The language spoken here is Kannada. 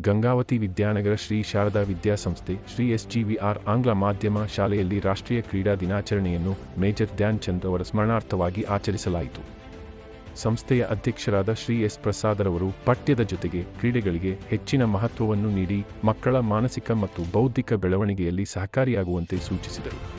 ಗಂಗಾವತಿ ವಿದ್ಯಾನಗರ ಶ್ರೀ ಶಾರದಾ ವಿದ್ಯಾಸಂಸ್ಥೆ, ಶ್ರೀ ಎಸ್ಜಿವಿಆರ್ ಆಂಗ್ಲ ಮಾಧ್ಯಮ ಶಾಲೆಯಲ್ಲಿ ರಾಷ್ಟ್ರೀಯ ಕ್ರೀಡಾ ದಿನಾಚರಣೆಯನ್ನು ಮೇಜರ್ ಧ್ಯಾನ್ ಚಂದ್ ಅವರ ಸ್ಮರಣಾರ್ಥವಾಗಿ ಆಚರಿಸಲಾಯಿತು. ಸಂಸ್ಥೆಯ ಅಧ್ಯಕ್ಷರಾದ ಶ್ರೀ ಎಸ್ ಪ್ರಸಾದರವರು ಪಠ್ಯದ ಜೊತೆಗೆ ಕ್ರೀಡೆಗಳಿಗೆ ಹೆಚ್ಚಿನ ಮಹತ್ವವನ್ನು ನೀಡಿ ಮಕ್ಕಳ ಮಾನಸಿಕ ಮತ್ತು ಬೌದ್ಧಿಕ ಬೆಳವಣಿಗೆಯಲ್ಲಿ ಸಹಕಾರಿಯಾಗುವಂತೆ ಸೂಚಿಸಿದರು.